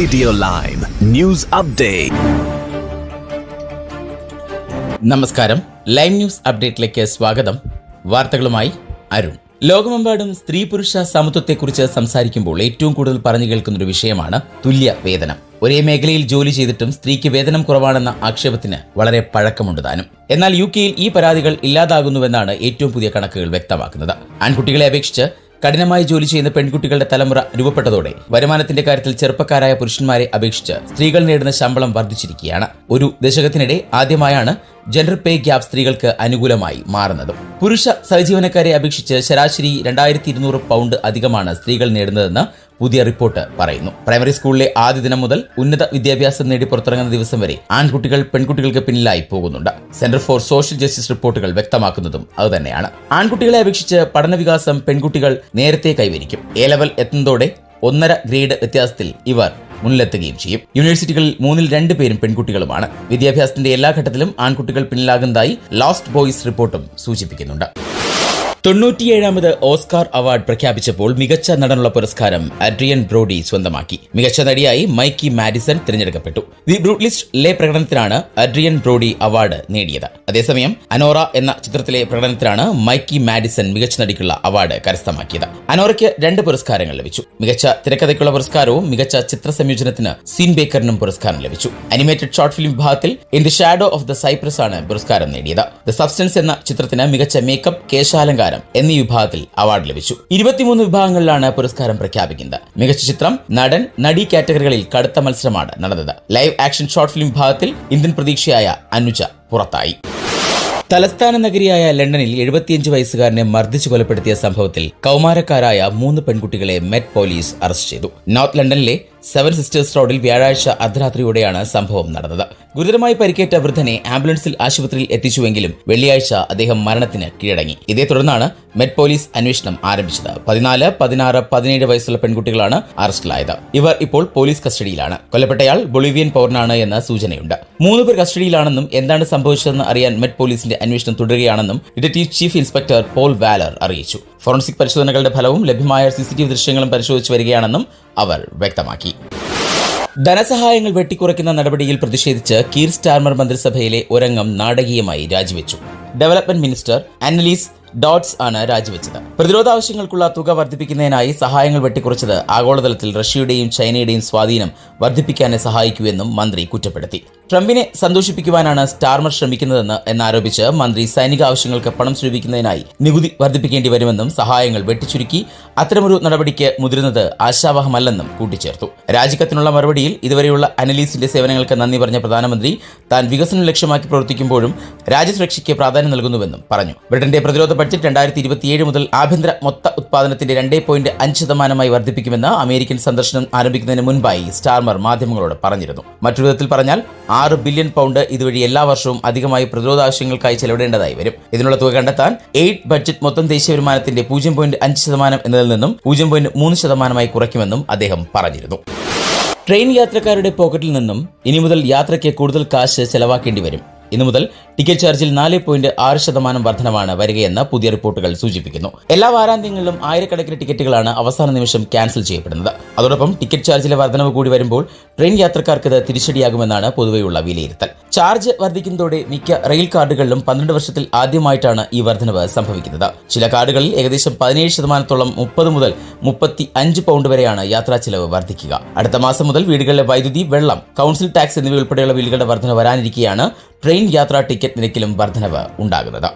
Radio live news update നമസ്കാരം. Live news അപ്ഡേറ്റിലേക്ക് സ്വാഗതം. വാർത്തകളുമായി അരുൺ. ലോകമെമ്പാടും സ്ത്രീ പുരുഷ സമത്വത്തെക്കുറിച്ച് സംസാരിക്കുമ്പോൾ ഏറ്റവും കൂടുതൽ പറഞ്ഞു കേൾക്കുന്ന ഒരു വിഷയമാണ് തുല്യ വേതനം ഒരേ മേഖലയിൽ ജോലി ചെയ്തിട്ടും സ്ത്രീക്ക് വേതനം കുറവാണെന്ന ആക്ഷേപത്തിന് വളരെ പഴക്കമുണ്ട് താനും. എന്നാൽ യു കെയിൽ ഈ പരാതികൾ ഇല്ലാതാകുന്നുവെന്നാണ് ഏറ്റവും പുതിയ കണക്കുകൾ വ്യക്തമാക്കുന്നത്. ആൺകുട്ടികളെ അപേക്ഷിച്ച് കഠിനമായി ജോലി ചെയ്യുന്ന പെൺകുട്ടികളുടെ തലമുറ രൂപപ്പെട്ടതോടെ വരുമാനത്തിന്റെ കാര്യത്തിൽ ചെറുപ്പക്കാരായ പുരുഷന്മാരെ അപേക്ഷിച്ച് സ്ത്രീകൾ നേടുന്ന ശമ്പളം വർദ്ധിച്ചിരിക്കുകയാണ്. ഒരു ദശകത്തിനിടെ ആദ്യമായാണ് ജെൻഡർ പേ ഗ്യാപ് സ്ത്രീകൾക്ക് അനുകൂലമായി മാറുന്നത്. പുരുഷ സഹജീവനക്കാരെ അപേക്ഷിച്ച് ശരാശരി രണ്ടായിരത്തി ഇരുന്നൂറ് പൗണ്ട് അധികമാണ് സ്ത്രീകൾ നേടുന്നതെന്ന് പുതിയ റിപ്പോർട്ട് പറയുന്നു. പ്രൈമറി സ്കൂളിലെ ആദ്യ ദിനം മുതൽ ഉന്നത വിദ്യാഭ്യാസം നേടി പുറത്തിറങ്ങുന്ന ദിവസം വരെ ആൺകുട്ടികൾ പെൺകുട്ടികൾക്ക് പിന്നിലായി പോകുന്നുണ്ട്. സെന്റർ ഫോർ സോഷ്യൽ ജസ്റ്റിസ് റിപ്പോർട്ടുകൾ വ്യക്തമാക്കുന്നതും അതുതന്നെയാണ്. ആൺകുട്ടികളെ അപേക്ഷിച്ച് പഠനവികാസം പെൺകുട്ടികൾ നേരത്തെ കൈവരിക്കും. എ ലെവൽ എത്തുന്നതോടെ ഒന്നര ഗ്രേഡ് വ്യത്യാസത്തിൽ ഇവർ മുന്നിലെത്തുകയും ചെയ്യും. യൂണിവേഴ്സിറ്റികളിൽ മൂന്നിൽ രണ്ട് പേരും പെൺകുട്ടികളുമാണ്. വിദ്യാഭ്യാസത്തിന്റെ എല്ലാ ഘട്ടത്തിലും ആൺകുട്ടികൾ പിന്നിലാകുന്നതായി ലാസ്റ്റ് ബോയ്സ് റിപ്പോർട്ടും സൂചിപ്പിക്കുന്നുണ്ട്. തൊണ്ണൂറ്റിയേഴാമത് ഓസ്കാർ അവാർഡ് പ്രഖ്യാപിച്ചപ്പോൾ മികച്ച നടനുള്ള പുരസ്കാരം അഡ്രിയൻ ബ്രോഡി സ്വന്തമാക്കി. മികച്ച നടിയായി മൈക്കി മാഡിസൺ തിരഞ്ഞെടുക്കപ്പെട്ടു. ദി ബ്രൂട്ട്ലിസ്റ്റ് ലെ പ്രകടനത്തിനാണ് അഡ്രിയൻ ബ്രോഡി അവാർഡ് നേടിയത്. അതേസമയം അനോറ എന്ന ചിത്രത്തിലെ പ്രകടനത്തിനാണ് മൈക്കി മാഡിസൺ മികച്ച നടിക്കുള്ള അവാർഡ് കരസ്ഥമാക്കിയത്. അനോറയ്ക്ക് രണ്ട് പുരസ്കാരങ്ങൾ ലഭിച്ചു. മികച്ച തിരക്കഥയ്ക്കുള്ള പുരസ്കാരവും മികച്ച ചിത്ര സംയോജനത്തിന് സീൻ ബേക്കറിനും പുരസ്കാരം ലഭിച്ചു. അനിമേറ്റഡ് ഷോർട്ട് ഫിലിം വിഭാഗത്തിൽ in the shadow of the cypress ആണ് പുരസ്കാരം നേടിയത്. ദ സബ്സ്റ്റൻസ് എന്ന ചിത്രത്തിന് മികച്ച മേക്കപ്പ് കേശാലങ്കാരം എന്നീ വിഭാഗത്തിൽ അവാർഡ് ലഭിച്ചു. ഇരുപത്തിമൂന്ന് വിഭാഗങ്ങളിലാണ് പുരസ്കാരം പ്രഖ്യാപിക്കുന്നത്. മികച്ച ചിത്രം നടൻ നടി കാറ്റഗറികളിൽ കടുത്ത മത്സരമാണ് നടന്നത്. ലൈവ് ആക്ഷൻ ഷോർട്ട് ഫിലിം വിഭാഗത്തിൽ ഇന്ത്യൻ പ്രതീക്ഷയായ അനുജ പുറത്തായി. തലസ്ഥാന നഗരിയായ ലണ്ടനിൽ എഴുപത്തിയഞ്ച് വയസ്സുകാരനെ മർദ്ദിച്ചു കൊലപ്പെടുത്തിയ സംഭവത്തിൽ കൗമാരക്കാരായ മൂന്ന് പെൺകുട്ടികളെ മെറ്റ് പോലീസ് അറസ്റ്റ് ചെയ്തു. നോർത്ത് ലണ്ടനിലെ സെവൻ സിസ്റ്റേഴ്സ് റോഡിൽ വ്യാഴാഴ്ച അർദ്ധരാത്രിയോടെയാണ് സംഭവം നടന്നത്. ഗുരുതരമായി പരിക്കേറ്റ വൃദ്ധനെ ആംബുലൻസിൽ ആശുപത്രിയിൽ എത്തിച്ചുവെങ്കിലും വെള്ളിയാഴ്ച അദ്ദേഹം മരണത്തിന് കീഴടങ്ങി. ഇതേ തുടർന്നാണ് മെറ്റ് പോലീസ് അന്വേഷണം ആരംഭിച്ചത്. പതിനാല് പതിനാറ് പതിനേഴ് വയസ്സുള്ള പെൺകുട്ടികളാണ് അറസ്റ്റിലായത്. ഇവർ ഇപ്പോൾ പോലീസ് കസ്റ്റഡിയിലാണ്. കൊല്ലപ്പെട്ടയാൾ ബൊളിവിയൻ പൗരനാണ് എന്ന സൂചനയുണ്ട്. മൂന്ന് പേർ കസ്റ്റഡിയിലാണെന്നും എന്താണ് സംഭവിച്ചതെന്ന് അറിയാൻ മെറ്റ് പോലീസിന്റെ അന്വേഷണം തുടരുകയാണെന്നും detective chief inspector Paul Waller അറിയിച്ചു. ഫോറൻസിക് പരിശോധനകളുടെ ഫലവും ലഭ്യമായ സിസിടിവി ദൃശ്യങ്ങളും പരിശോധിച്ചു വരികയാണെന്നും അവർ വ്യക്തമാക്കി. ധനസഹായങ്ങൾ വെട്ടിക്കുറയ്ക്കുന്ന നടപടിയിൽ പ്രതിഷേധിച്ച് കീർ സ്റ്റാർമർ മന്ത്രിസഭയിലെ ഒരംഗം നാടകീയമായി രാജിവെച്ചു. ഡെവലപ്മെന്റ് മിനിസ്റ്റർ അനലീസ് ഡോട്ട്സ് ആണ് രാജിവെച്ചത്. പ്രതിരോധ ആവശ്യങ്ങൾക്കുള്ള തുക വർദ്ധിപ്പിക്കുന്നതിനായി സഹായങ്ങൾ വെട്ടിക്കുറച്ചത് ആഗോളതലത്തിൽ റഷ്യയുടെയും ചൈനയുടെയും സ്വാധീനം വർദ്ധിപ്പിക്കാനെ സഹായിക്കൂവെന്നും മന്ത്രി കുറ്റപ്പെടുത്തി. ട്രംപിനെ സന്തോഷിപ്പിക്കുവാനാണ് സ്റ്റാർമർ ശ്രമിക്കുന്നതെന്ന് എന്നാരോപിച്ച് മന്ത്രി സൈനിക ആവശ്യങ്ങൾക്ക് പണം സ്വരൂപിക്കുന്നതിനായി നികുതി വർദ്ധിപ്പിക്കേണ്ടി വരുമെന്നും സഹായങ്ങൾ വെട്ടിച്ചുരുക്കി അത്തരമൊരു നടപടിക്ക് മുതിരുന്നത് ആശാവഹമല്ലെന്നും കൂട്ടിച്ചേർത്തു. രാജിക്കത്തിനുള്ള മറുപടിയിൽ ഇതുവരെയുള്ള അനലീസിന്റെ സേവനങ്ങൾക്ക് നന്ദി പറഞ്ഞ പ്രധാനമന്ത്രി താൻ വികസനം ലക്ഷ്യമാക്കി പ്രവർത്തിക്കുമ്പോഴും രാജ്യസുരക്ഷയ്ക്ക് പ്രാധാന്യം നൽകുന്നുവെന്നും പറഞ്ഞു. ബ്രിട്ടന്റെ പ്രതിരോധ ബഡ്ജറ്റ് രണ്ടായിരത്തി ഇരുപത്തിയേഴ് മുതൽ ആഭ്യന്തര മൊത്ത ഉത്പാദനത്തിന്റെ രണ്ടേ പോയിന്റ് അഞ്ച് ശതമാനമായി വർദ്ധിപ്പിക്കുമെന്ന് അമേരിക്കൻ സന്ദർശനം ആരംഭിക്കുന്നതിന് മുൻപായി സ്റ്റാർമർ മാധ്യമങ്ങളോട് പറഞ്ഞിരുന്നു. മറ്റൊരു വിധത്തിൽ പറഞ്ഞാൽ ആറ് ബില്യൺ പൗണ്ട് ഇതുവഴി എല്ലാ വർഷവും അധികമായി പ്രതിരോധ ആവശ്യങ്ങൾക്കായി ചെലവിടേണ്ടതായി വരും. ഇതിനുള്ള തുക കണ്ടെത്താൻ എയ്ഡ് ബഡ്ജറ്റ് മൊത്തം ദേശീയ വരുമാനത്തിന്റെ പൂജ്യം പോയിന്റ് അഞ്ച് ശതമാനം എന്നതിൽ നിന്നും പൂജ്യം പോയിന്റ് മൂന്ന് ശതമാനമായി കുറയ്ക്കുമെന്നും അദ്ദേഹം പറഞ്ഞിരുന്നു. ട്രെയിൻ യാത്രക്കാരുടെ പോക്കറ്റിൽ നിന്നും ഇനി മുതൽ യാത്രയ്ക്ക് കൂടുതൽ കാശ് ചെലവാക്കേണ്ടി വരും. ഇന്നു മുതൽ ടിക്കറ്റ് ചാർജിൽ നാല് പോയിന്റ് ആറ് ശതമാനം വർധനമാണ് വരികയെന്ന് പുതിയ റിപ്പോർട്ടുകൾ സൂചിപ്പിക്കുന്നു. എല്ലാ വാരാന്ത്യങ്ങളിലും ആയിരക്കണക്കിന് ടിക്കറ്റുകളാണ് അവസാന നിമിഷം ക്യാൻസൽ ചെയ്യപ്പെടുന്നത്. അതോടൊപ്പം ടിക്കറ്റ് ചാർജിലെ വർധനവ് കൂടി വരുമ്പോൾ ട്രെയിൻ യാത്രക്കാർക്ക് ഇത് തിരിച്ചടിയാകുമെന്നാണ് പൊതുവെയുള്ള വിലയിരുത്തൽ. ചാർജ് വർദ്ധിക്കുന്നതോടെ മിക്ക റെയിൽ കാർഡുകളിലും പന്ത്രണ്ട് വർഷത്തിൽ ആദ്യമായിട്ടാണ് ഈ വർധനവ് സംഭവിക്കുന്നത്. ചില കാർഡുകളിൽ ഏകദേശം പതിനേഴ് ശതമാനത്തോളം മുപ്പത് മുതൽ മുപ്പത്തി അഞ്ച് പൗണ്ട് വരെയാണ് യാത്രാ ചെലവ് വർദ്ധിക്കുക അടുത്ത മാസം മുതൽ വീടുകളിലെ വൈദ്യുതി വെള്ളം കൗൺസിൽ ടാക്സ് എന്നിവ ഉൾപ്പെടെയുള്ള ബില്ലുകളുടെ വർധന വരാനിരിക്കെയാണ് ട്രെയിൻ യാത്രാ ടിക്കറ്റ് നിരക്കിലും വർധനവ് ഉണ്ടാകുന്നത്.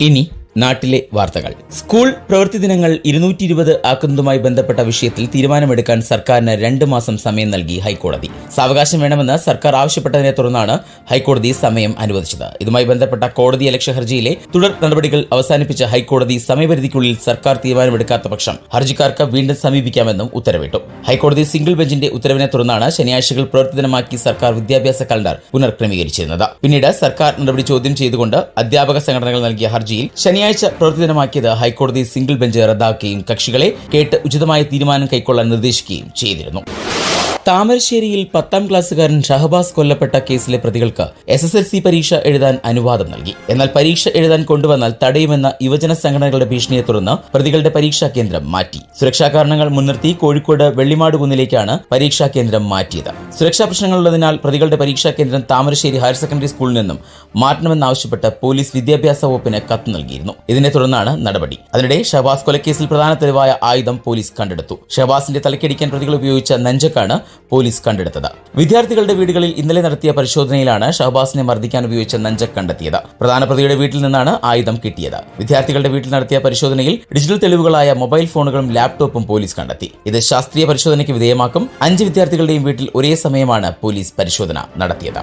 ഇനി നാട്ടിലെ വാർത്തകൾ. സ്കൂൾ പ്രവൃത്തി ദിനങ്ങൾ ഇരുന്നൂറ്റി ഇരുപത് ആക്കുന്നതുമായി ബന്ധപ്പെട്ട വിഷയത്തിൽ തീരുമാനമെടുക്കാൻ സർക്കാരിന് രണ്ട് മാസം സമയം നൽകി ഹൈക്കോടതി. സാവകാശം വേണമെന്ന് സർക്കാർ ആവശ്യപ്പെട്ടതിനെ തുടർന്നാണ് ഹൈക്കോടതി സമയം അനുവദിച്ചത്. ഇതുമായി ബന്ധപ്പെട്ട കോടതി അലക്ഷ്യ ഹർജിയിലെ തുടർ നടപടികൾ അവസാനിപ്പിച്ച ഹൈക്കോടതി സമയപരിധിക്കുള്ളിൽ സർക്കാർ തീരുമാനമെടുക്കാത്ത പക്ഷം ഹർജിക്കാർക്ക് വീണ്ടും സമീപിക്കാമെന്നും ഉത്തരവിട്ടു. ഹൈക്കോടതി സിംഗിൾ ബെഞ്ചിന്റെ ഉത്തരവിനെ തുടർന്നാണ് ശനിയാഴ്ചകൾ പ്രവൃത്തി ദിനമാക്കി സർക്കാർ വിദ്യാഭ്യാസ കലണ്ടർ പുനർക്രമീകരിച്ചിരുന്നത് പിന്നീട് സർക്കാർ നടപടി ചോദ്യം ചെയ്തുകൊണ്ട് അധ്യാപക സംഘടനകൾ നൽകിയ ഹർജിയിൽ ശനിയാഴ്ച പ്രവൃത്തി ദിനമാക്കിയത് ഹൈക്കോടതി സിംഗിൾ ബെഞ്ച് റദ്ദാക്കുകയും കക്ഷികളെ കേട്ട് ഉചിതമായ തീരുമാനം കൈക്കൊള്ളാൻ നിർദ്ദേശിക്കുകയും ചെയ്തിരുന്നു. താമരശ്ശേരിയിൽ പത്താം ക്ലാസ്സുകാരൻ ഷഹബാസ് കൊല്ലപ്പെട്ട കേസിലെ പ്രതികൾക്ക് എസ് എസ് എൽ സി പരീക്ഷ എഴുതാൻ അനുവാദം നൽകി. എന്നാൽ പരീക്ഷ എഴുതാൻ കൊണ്ടുവന്നാൽ തടയുമെന്ന യുവജന സംഘടനകളുടെ ഭീഷണിയെ തുടർന്ന് പ്രതികളുടെ പരീക്ഷാ കേന്ദ്രം മാറ്റി. സുരക്ഷാ കാരണങ്ങൾ മുൻനിർത്തി കോഴിക്കോട് വെള്ളിമാട് കുന്നിലേക്കാണ് പരീക്ഷാ കേന്ദ്രം മാറ്റിയത്. സുരക്ഷാ പ്രശ്നങ്ങളുള്ളതിനാൽ പ്രതികളുടെ പരീക്ഷാ കേന്ദ്രം താമരശ്ശേരി ഹയർ സെക്കൻഡറി സ്കൂളിൽ നിന്നും മാറ്റണമെന്നാവശ്യപ്പെട്ട് പോലീസ് വിദ്യാഭ്യാസ വകുപ്പിന് കത്ത് നൽകിയിരുന്നു. ഇതിനെ തുടർന്നാണ് നടപടി. അതിനിടെ ഷഹബാസ് കൊലക്കേസിൽ പ്രധാന തെളിവായ ആയുധം പോലീസ് കണ്ടെടുത്തു. ഷഹബാസിന്റെ തലക്കടിക്കാൻ പ്രതികൾ ഉപയോഗിച്ച നെഞ്ചക്കാണ് പോലീസ് കണ്ടെടുത്തത്. വിദ്യാർത്ഥികളുടെ വീടുകളിൽ ഇന്നലെ നടത്തിയ പരിശോധനയിലാണ് ഷഹബാസിനെ മർദ്ദിക്കാൻ ഉപയോഗിച്ച നഞ്ചക് കണ്ടെത്തിയത്. പ്രധാന പ്രതിയുടെ വീട്ടിൽ നിന്നാണ് ആയുധം കിട്ടിയത്. വിദ്യാർത്ഥികളുടെ വീട്ടിൽ നടത്തിയ പരിശോധനയിൽ ഡിജിറ്റൽ തെളിവുകളായ മൊബൈൽ ഫോണുകളും ലാപ്ടോപ്പും പോലീസ് കണ്ടെത്തി. ഇത് ശാസ്ത്രീയ പരിശോധനയ്ക്ക് വിധേയമാക്കും. അഞ്ച് വിദ്യാർത്ഥികളുടെയും വീട്ടിൽ ഒരേ സമയമാണ് പോലീസ് പരിശോധന നടത്തിയത്.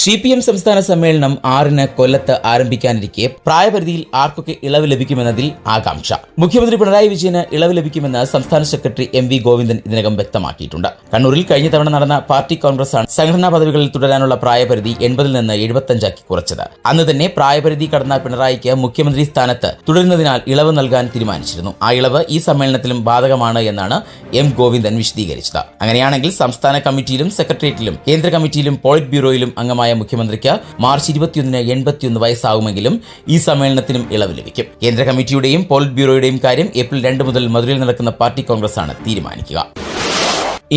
സി പി എം സംസ്ഥാന സമ്മേളനം ആറിന് കൊല്ലത്ത് ആരംഭിക്കാനിരിക്കെ പ്രായപരിധിയിൽ ആർക്കൊക്കെ ഇളവ് ലഭിക്കുമെന്നതിൽ ആകാംക്ഷ. മുഖ്യമന്ത്രി പിണറായി വിജയന് ഇളവ് ലഭിക്കുമെന്ന് സംസ്ഥാന സെക്രട്ടറി എം വി ഗോവിന്ദൻ ഇതിനകം വ്യക്തമാക്കിയിട്ടുണ്ട്. കണ്ണൂരിൽ കഴിഞ്ഞ തവണ നടന്ന പാർട്ടി കോൺഗ്രസ് ആണ് സംഘടനാ പദവികളിൽ തുടരാനുള്ള പ്രായപരിധി എൺപതിൽ നിന്ന് എഴുപത്തഞ്ചാക്കി കുറച്ചത്. അന്ന് തന്നെ പ്രായപരിധി കടന്ന പിണറായിക്ക് മുഖ്യമന്ത്രി സ്ഥാനത്ത് തുടരുന്നതിനാൽ ഇളവ് നൽകാൻ തീരുമാനിച്ചിരുന്നു. ആ ഇളവ് ഈ സമ്മേളനത്തിലും ബാധകമാണ് എന്നാണ് എം ഗോവിന്ദൻ വിശദീകരിച്ചത്. അങ്ങനെയാണെങ്കിൽ സംസ്ഥാന കമ്മിറ്റിയിലും സെക്രട്ടേറിയറ്റിലും കേന്ദ്ര കമ്മിറ്റിയിലും പോളിറ്റ് ബ്യൂറോയിലും അംഗമായ മുഖ്യമന്ത്രിക്ക് മാർച്ച് ഇരുപത്തിയൊന്നിന് എൺപത്തിയൊന്ന് വയസ്സാകുമെങ്കിലും ഈ സമ്മേളനത്തിനും ഇളവ് ലഭിക്കും. കേന്ദ്ര കമ്മിറ്റിയുടെയും പോളിറ്റ് ബ്യൂറോയുടെയും കാര്യം ഏപ്രിൽ രണ്ട് മുതൽ മധുരയിൽ നടക്കുന്ന പാർട്ടി കോൺഗ്രസ് ആണ് തീരുമാനിക്കുക.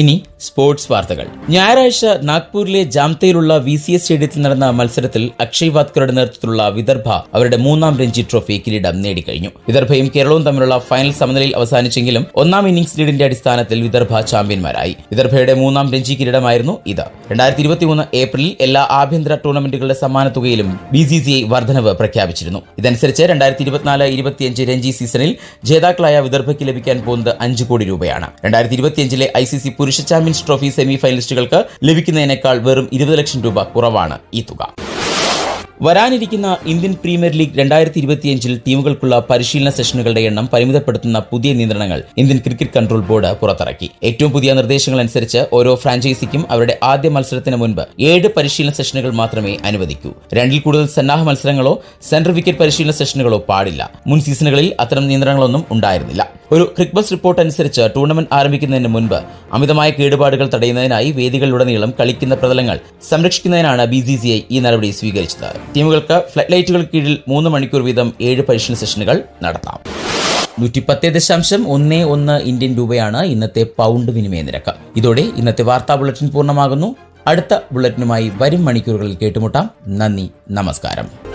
ഇനി സ്പോർട്സ് വാർത്തകൾ. ഞായറാഴ്ച നാഗ്പൂരിലെ ജാംതയിലുള്ള വി സി എസ് സ്റ്റേഡിയത്തിൽ നടന്ന മത്സരത്തിൽ അക്ഷയ് വാത്കറുടെ നേതൃത്വത്തിലുള്ള വിദർഭ അവരുടെ മൂന്നാം രഞ്ജി ട്രോഫി കിരീടം നേടിക്കഴിഞ്ഞു. വിദർഭയും കേരളവും തമ്മിലുള്ള ഫൈനൽ സമനിലയിൽ അവസാനിച്ചെങ്കിലും ഒന്നാം ഇന്നിംഗ്സ് ലീഡിന്റെ അടിസ്ഥാനത്തിൽ വിദർഭ ചാമ്പ്യന്മാരായി. വിദർഭയുടെ മൂന്നാം രഞ്ജി കിരീടമായിരുന്നു ഇത്. രണ്ടായിരത്തി ഇരുപത്തിമൂന്ന് ഏപ്രിലിൽ എല്ലാ ആഭ്യന്തര ടൂർണമെന്റുകളുടെ സമ്മാനത്തുകയിലും ബി സി സി ഐ വർധനവ് പ്രഖ്യാപിച്ചിരുന്നു. ഇതനുസരിച്ച് രണ്ടായിരത്തി ഇരുപത്തിനാല് ഇരുപത്തിയഞ്ച് രഞ്ജി സീസണിൽ ജേതാക്കളായ വിദർഭയ്ക്ക് ലഭിക്കാൻ പോകുന്നത് അഞ്ച് കോടി രൂപയാണ്. രണ്ടായിരത്തി ഇരുപത്തിയഞ്ചിലെ ഐ സി സി പുരുഷ ചാമ്പ്യൻസ് ട്രോഫി സെമി ഫൈനലിസ്റ്റുകൾക്ക് ലഭിക്കുന്നതിനേക്കാൾ വെറും ഇരുപത് ലക്ഷം രൂപ കുറവാണ് ഈ തുക. വരാനിരിക്കുന്ന ഇന്ത്യൻ പ്രീമിയർ ലീഗ് രണ്ടായിരത്തി ഇരുപത്തിയഞ്ചിൽ ടീമുകൾക്കുള്ള പരിശീലന സെഷനുകളുടെ എണ്ണം പരിമിതപ്പെടുത്തുന്ന പുതിയ നിയന്ത്രണങ്ങൾ ഇന്ത്യൻ ക്രിക്കറ്റ് കൺട്രോൾ ബോർഡ് പുറത്തിറക്കി. ഏറ്റവും പുതിയ നിർദ്ദേശങ്ങൾ അനുസരിച്ച് ഓരോ ഫ്രാഞ്ചൈസിക്കും അവരുടെ ആദ്യ മത്സരത്തിന് മുൻപ് ഏഴ് പരിശീലന സെഷനുകൾ മാത്രമേ അനുവദിക്കൂ. രണ്ടിൽ കൂടുതൽ സന്നാഹ മത്സരങ്ങളോ സെൻട്രൽ വിക്കറ്റ് പരിശീലന സെഷനുകളോ പാടില്ല. മുൻ സീസണുകളിൽ അത്തരം നിയന്ത്രണങ്ങളൊന്നും ഉണ്ടായിരുന്നില്ല. ഒരു ക്രിക്ബസ് റിപ്പോർട്ട് അനുസരിച്ച് ടൂർണമെന്റ് ആരംഭിക്കുന്നതിന് മുൻപ് അമിതമായ കേടുപാടുകൾ തടയുന്നതിനായി വേദികളിലുടനീളം കളിക്കുന്ന പ്രതലങ്ങൾ സംരക്ഷിക്കുന്നതിനാണ് ബി സി സി ഐ ഈ നടപടി സ്വീകരിച്ചത്. ടീമുകൾക്ക് ഫ്ലഡ് ലൈറ്റുകൾക്ക് കീഴിൽ മൂന്ന് മണിക്കൂർ വീതം ഏഴ് പരിശീലന സെഷനുകൾ നടത്താം. നൂറ്റി പത്ത് ദശാംശം ഒന്ന് ഒന്ന് ഇന്ത്യൻ രൂപയാണ് ഇന്നത്തെ പൗണ്ട് വിനിമയ നിരക്ക്. ഇതോടെ ഇന്നത്തെ വാർത്താ ബുള്ളറ്റിൻ പൂർണമാകുന്നു. അടുത്ത ബുള്ളറ്റിനുമായി വരും മണിക്കൂറുകളിൽ കേട്ടുമുട്ടാം. നന്ദി നമസ്കാരം.